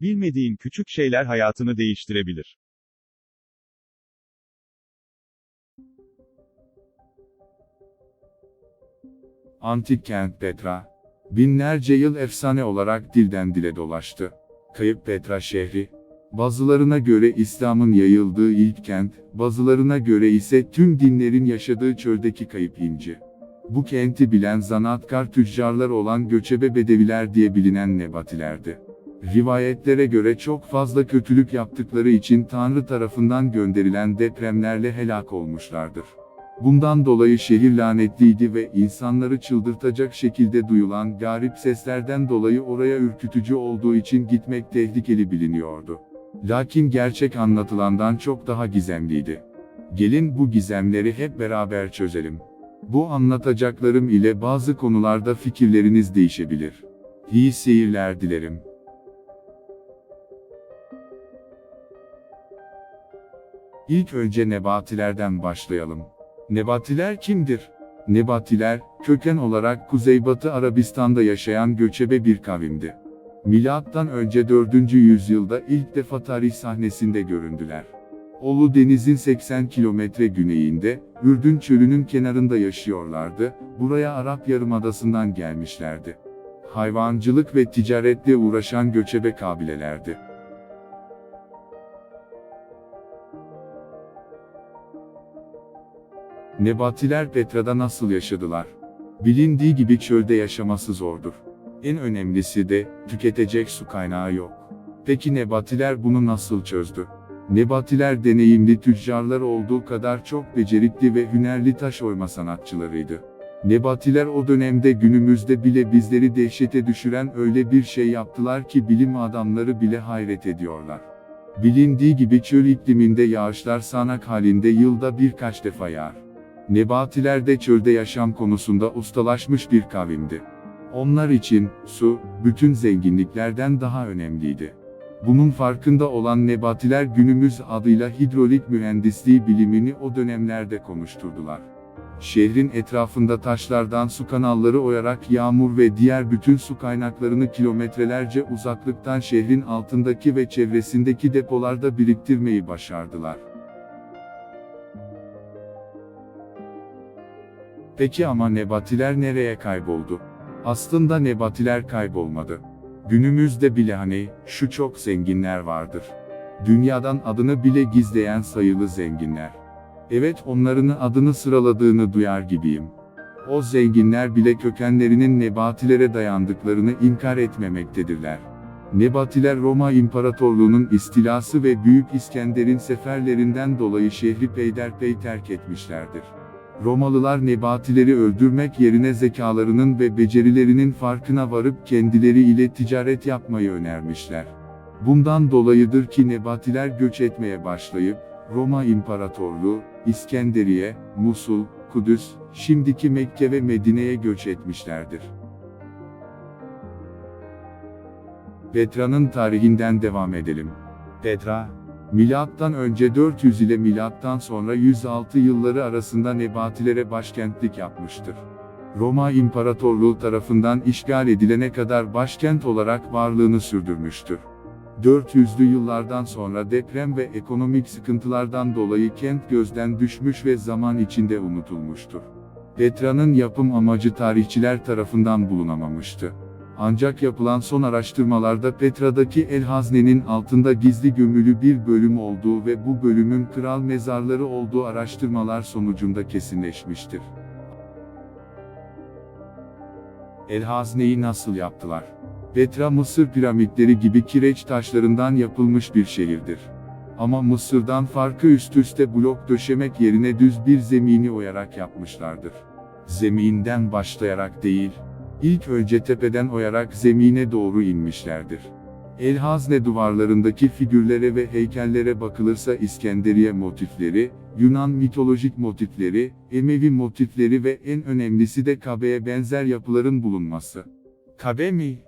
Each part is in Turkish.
Bilmediğin küçük şeyler hayatını değiştirebilir. Antik kent Petra. Binlerce yıl efsane olarak dilden dile dolaştı. Kayıp Petra şehri. Bazılarına göre İslam'ın yayıldığı ilk kent, bazılarına göre ise tüm dinlerin yaşadığı çöldeki kayıp inci. Bu kenti bilen zanaatkar tüccarlar olan göçebe bedeviler diye bilinen Nebatilerdi. Rivayetlere göre çok fazla kötülük yaptıkları için Tanrı tarafından gönderilen depremlerle helak olmuşlardır. Bundan dolayı şehir lanetliydi ve insanları çıldırtacak şekilde duyulan garip seslerden dolayı oraya ürkütücü olduğu için gitmek tehlikeli biliniyordu. Lakin gerçek anlatılandan çok daha gizemliydi. Gelin bu gizemleri hep beraber çözelim. Bu anlatacaklarım ile bazı konularda fikirleriniz değişebilir. İyi seyirler dilerim. İlk önce Nebatilerden başlayalım. Nebatiler kimdir? Nebatiler, köken olarak Kuzeybatı Arabistan'da yaşayan göçebe bir kavimdi. Milattan önce 4. yüzyılda ilk defa tarih sahnesinde göründüler. Olu Deniz'in 80 kilometre güneyinde, Ürdün çölünün kenarında yaşıyorlardı, buraya Arap Yarımadası'ndan gelmişlerdi. Hayvancılık ve ticaretle uğraşan göçebe kabilelerdi. Nebatiler Petra'da nasıl yaşadılar? Bilindiği gibi çölde yaşaması zordur. En önemlisi de, tüketecek su kaynağı yok. Peki Nebatiler bunu nasıl çözdü? Nebatiler deneyimli tüccarlar olduğu kadar çok becerikli ve hünerli taş oyma sanatçılarıydı. Nebatiler o dönemde günümüzde bile bizleri dehşete düşüren öyle bir şey yaptılar ki bilim adamları bile hayret ediyorlar. Bilindiği gibi çöl ikliminde yağışlar sağanak halinde yılda birkaç defa yağar. Nebatiler de çölde yaşam konusunda ustalaşmış bir kavimdi. Onlar için, su, bütün zenginliklerden daha önemliydi. Bunun farkında olan Nebatiler günümüz adıyla hidrolik mühendisliği bilimini o dönemlerde konuşturdular. Şehrin etrafında taşlardan su kanalları oyarak yağmur ve diğer bütün su kaynaklarını kilometrelerce uzaklıktan şehrin altındaki ve çevresindeki depolarda biriktirmeyi başardılar. Peki ama Nebatiler nereye kayboldu? Aslında Nebatiler kaybolmadı. Günümüzde bile hani, şu çok zenginler vardır. Dünyadan adını bile gizleyen sayılı zenginler. Evet onların adını sıraladığını duyar gibiyim. O zenginler bile kökenlerinin Nebatilere dayandıklarını inkar etmemektedirler. Nebatiler Roma İmparatorluğu'nun istilası ve Büyük İskender'in seferlerinden dolayı şehri peyderpey terk etmişlerdir. Romalılar Nebatileri öldürmek yerine zekalarının ve becerilerinin farkına varıp kendileri ile ticaret yapmayı önermişler. Bundan dolayıdır ki Nebatiler göç etmeye başlayıp, Roma İmparatorluğu, İskenderiye, Musul, Kudüs, şimdiki Mekke ve Medine'ye göç etmişlerdir. Petra'nın tarihinden devam edelim. Petra, Milattan önce 400 ile milattan sonra 106 yılları arasında Nebatilere başkentlik yapmıştır. Roma İmparatorluğu tarafından işgal edilene kadar başkent olarak varlığını sürdürmüştür. 400'lü yıllardan sonra deprem ve ekonomik sıkıntılardan dolayı kent gözden düşmüş ve zaman içinde unutulmuştur. Petra'nın yapım amacı tarihçiler tarafından bulunamamıştı. Ancak yapılan son araştırmalarda Petra'daki El Hazne'nin altında gizli gömülü bir bölüm olduğu ve bu bölümün kral mezarları olduğu araştırmalar sonucunda kesinleşmiştir. El Hazne'yi nasıl yaptılar? Petra Mısır piramitleri gibi kireç taşlarından yapılmış bir şehirdir. Ama Mısır'dan farkı üst üste blok döşemek yerine düz bir zemini oyarak yapmışlardır. Zeminden başlayarak değil, İlk önce tepeden oyarak zemine doğru inmişlerdir. El Hazne duvarlarındaki figürlere ve heykellere bakılırsa İskenderiye motifleri, Yunan mitolojik motifleri, Emevi motifleri ve en önemlisi de Kabe'ye benzer yapıların bulunması. Kabe mi?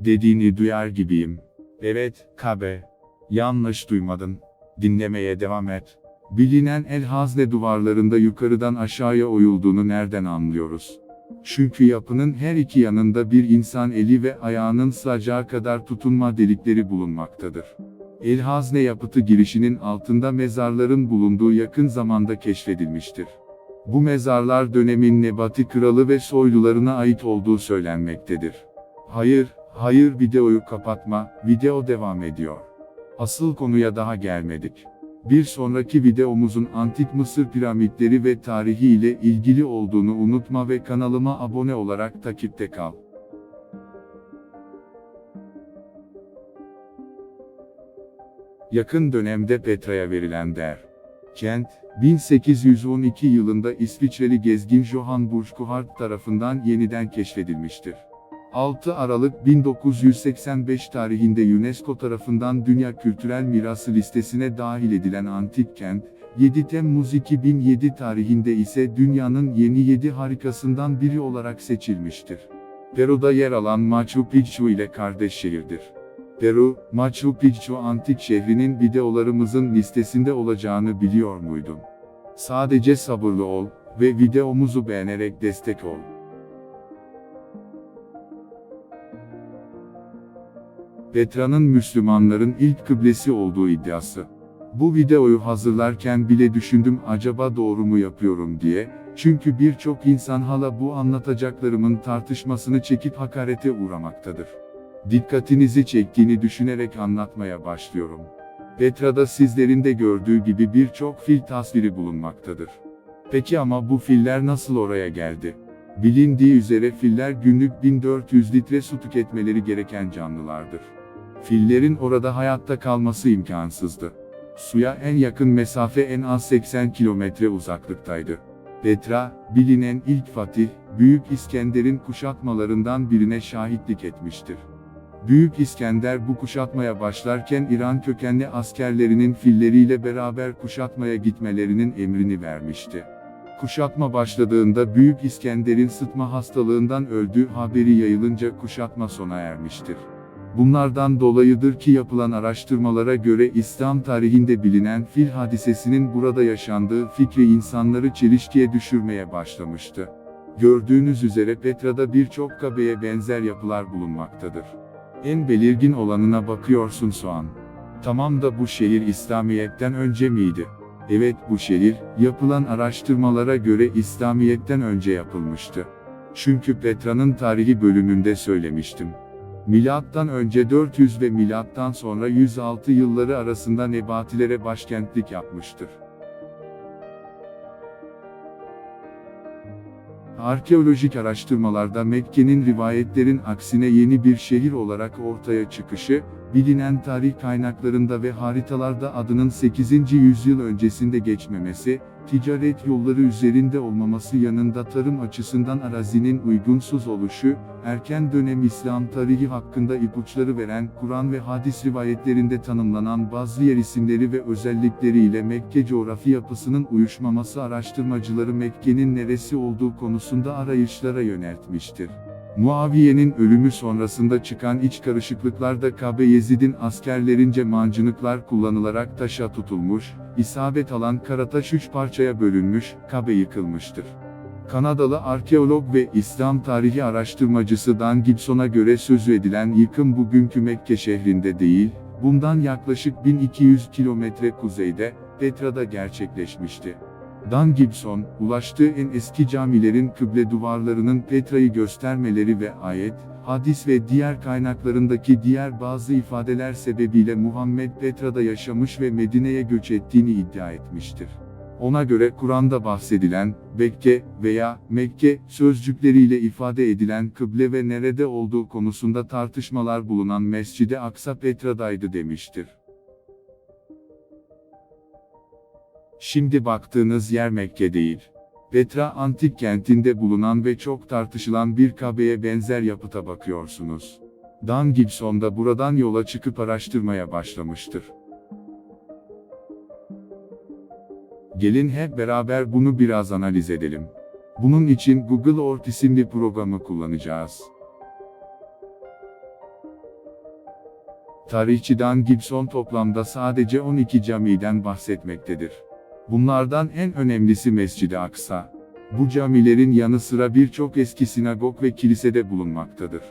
Dediğini duyar gibiyim. Evet, Kabe. Yanlış duymadın. Dinlemeye devam et. Bilinen El Hazne duvarlarında yukarıdan aşağıya oyulduğunu nereden anlıyoruz? Çünkü yapının her iki yanında bir insan eli ve ayağının sığacağı kadar tutunma delikleri bulunmaktadır. El Hazne yapıtı girişinin altında mezarların bulunduğu yakın zamanda keşfedilmiştir. Bu mezarlar dönemin Nebati kralı ve soylularına ait olduğu söylenmektedir. Hayır, hayır videoyu kapatma, video devam ediyor. Asıl konuya daha gelmedik. Bir sonraki videomuzun Antik Mısır piramitleri ve tarihi ile ilgili olduğunu unutma ve kanalıma abone olarak takipte kal. Yakın dönemde Petra'ya verilen değer. Kent, 1812 yılında İsviçreli gezgin Johann Burckhardt tarafından yeniden keşfedilmiştir. 6 Aralık 1985 tarihinde UNESCO tarafından Dünya Kültürel Mirası listesine dahil edilen antik kent, 7 Temmuz 2007 tarihinde ise dünyanın yeni 7 harikasından biri olarak seçilmiştir. Peru'da yer alan Machu Picchu ile kardeş şehirdir. Peru, Machu Picchu antik şehrinin videolarımızın listesinde olacağını biliyor muydun? Sadece sabırlı ol ve videomuzu beğenerek destek ol. Petra'nın Müslümanların ilk kıblesi olduğu iddiası. Bu videoyu hazırlarken bile düşündüm acaba doğru mu yapıyorum diye, çünkü birçok insan hala bu anlatacaklarımın tartışmasını çekip hakarete uğramaktadır. Dikkatinizi çektiğini düşünerek anlatmaya başlıyorum. Petra'da sizlerin de gördüğü gibi birçok fil tasviri bulunmaktadır. Peki ama bu filler nasıl oraya geldi? Bilindiği üzere filler günlük 1400 litre su tüketmeleri gereken canlılardır. Fillerin orada hayatta kalması imkansızdı. Suya en yakın mesafe en az 80 kilometre uzaklıktaydı. Petra, bilinen ilk fatih, Büyük İskender'in kuşatmalarından birine şahitlik etmiştir. Büyük İskender bu kuşatmaya başlarken İran kökenli askerlerinin filleriyle beraber kuşatmaya gitmelerinin emrini vermişti. Kuşatma başladığında Büyük İskender'in sıtma hastalığından öldüğü haberi yayılınca kuşatma sona ermiştir. Bunlardan dolayıdır ki yapılan araştırmalara göre İslam tarihinde bilinen fil hadisesinin burada yaşandığı fikri insanları çelişkiye düşürmeye başlamıştı. Gördüğünüz üzere Petra'da birçok kabeye benzer yapılar bulunmaktadır. En belirgin olanına bakıyorsun soğan. Tamam da bu şehir İslamiyet'ten önce miydi? Evet bu şehir, yapılan araştırmalara göre İslamiyet'ten önce yapılmıştı. Çünkü Petra'nın tarihi bölümünde söylemiştim. Milattan önce 400 ve milattan sonra 106 yılları arasında Nebatilere başkentlik yapmıştır. Arkeolojik araştırmalarda Mekke'nin rivayetlerin aksine yeni bir şehir olarak ortaya çıkışı, bilinen tarih kaynaklarında ve haritalarda adının 8. yüzyıl öncesinde geçmemesi, ticaret yolları üzerinde olmaması yanında tarım açısından arazinin uygunsuz oluşu, erken dönem İslam tarihi hakkında ipuçları veren Kur'an ve hadis rivayetlerinde tanımlanan bazı yer isimleri ve özellikleriyle Mekke coğrafi yapısının uyuşmaması araştırmacıları Mekke'nin neresi olduğu konusunda arayışlara yöneltmiştir. Muaviye'nin ölümü sonrasında çıkan iç karışıklıklarda Kabe Yezid'in askerlerince mancınıklar kullanılarak taşa tutulmuş, isabet alan Karataş üç parçaya bölünmüş, Kabe yıkılmıştır. Kanadalı arkeolog ve İslam tarihi araştırmacısı Dan Gibson'a göre sözü edilen yıkım bugünkü Mekke şehrinde değil, bundan yaklaşık 1200 kilometre kuzeyde, Petra'da gerçekleşmişti. Dan Gibson, ulaştığı en eski camilerin kıble duvarlarının Petra'yı göstermeleri ve ayet, hadis ve diğer kaynaklarındaki diğer bazı ifadeler sebebiyle Muhammed Petra'da yaşamış ve Medine'ye göç ettiğini iddia etmiştir. Ona göre Kur'an'da bahsedilen, Bekke veya Mekke sözcükleriyle ifade edilen kıble ve nerede olduğu konusunda tartışmalar bulunan Mescid-i Aksa Petra'daydı demiştir. Şimdi baktığınız yer Mekke değil. Petra antik kentinde bulunan ve çok tartışılan bir Kabe'ye benzer yapıta bakıyorsunuz. Dan Gibson da buradan yola çıkıp araştırmaya başlamıştır. Gelin hep beraber bunu biraz analiz edelim. Bunun için Google Earth isimli programı kullanacağız. Tarihçi Dan Gibson toplamda sadece 12 camiden bahsetmektedir. Bunlardan en önemlisi Mescid-i Aksa. Bu camilerin yanı sıra birçok eski sinagog ve kilisede bulunmaktadır.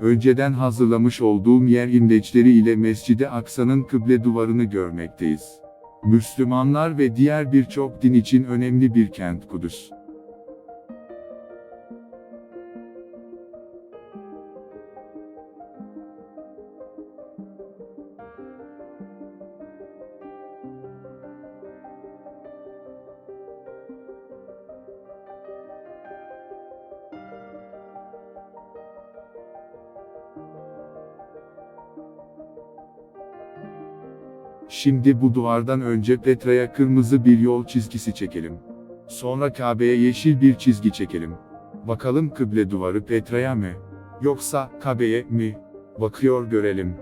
Önceden hazırlamış olduğum yer imleçleri ile Mescid-i Aksa'nın kıble duvarını görmekteyiz. Müslümanlar ve diğer birçok din için önemli bir kent Kudüs. Şimdi bu duvardan önce Petra'ya kırmızı bir yol çizgisi çekelim. Sonra Kabe'ye yeşil bir çizgi çekelim. Bakalım kıble duvarı Petra'ya mı? Yoksa Kabe'ye mi? Bakıyor görelim.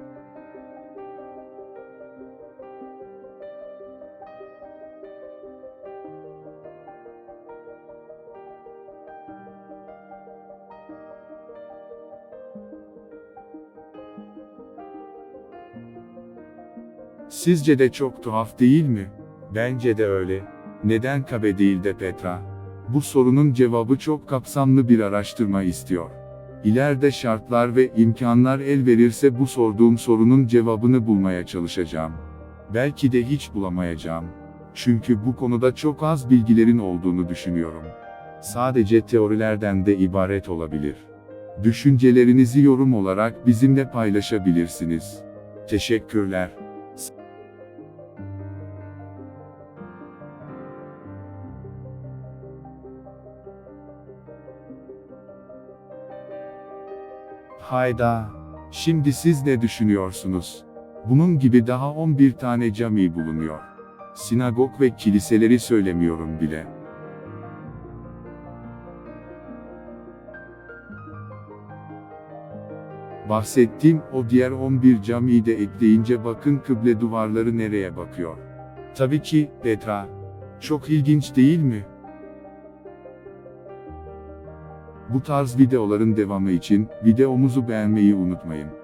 Sizce de çok tuhaf değil mi? Bence de öyle. Neden Kabe değil de Petra? Bu sorunun cevabı çok kapsamlı bir araştırma istiyor. İleride şartlar ve imkanlar el verirse bu sorduğum sorunun cevabını bulmaya çalışacağım. Belki de hiç bulamayacağım. Çünkü bu konuda çok az bilgilerin olduğunu düşünüyorum. Sadece teorilerden de ibaret olabilir. Düşüncelerinizi yorum olarak bizimle paylaşabilirsiniz. Teşekkürler. Hayda. Şimdi siz ne düşünüyorsunuz? Bunun gibi daha 11 tane cami bulunuyor. Sinagog ve kiliseleri söylemiyorum bile. Bahsettiğim o diğer 11 camiyi de ekleyince bakın kıble duvarları nereye bakıyor. Tabii ki, Petra. Çok ilginç değil mi? Bu tarz videoların devamı için videomuzu beğenmeyi unutmayın.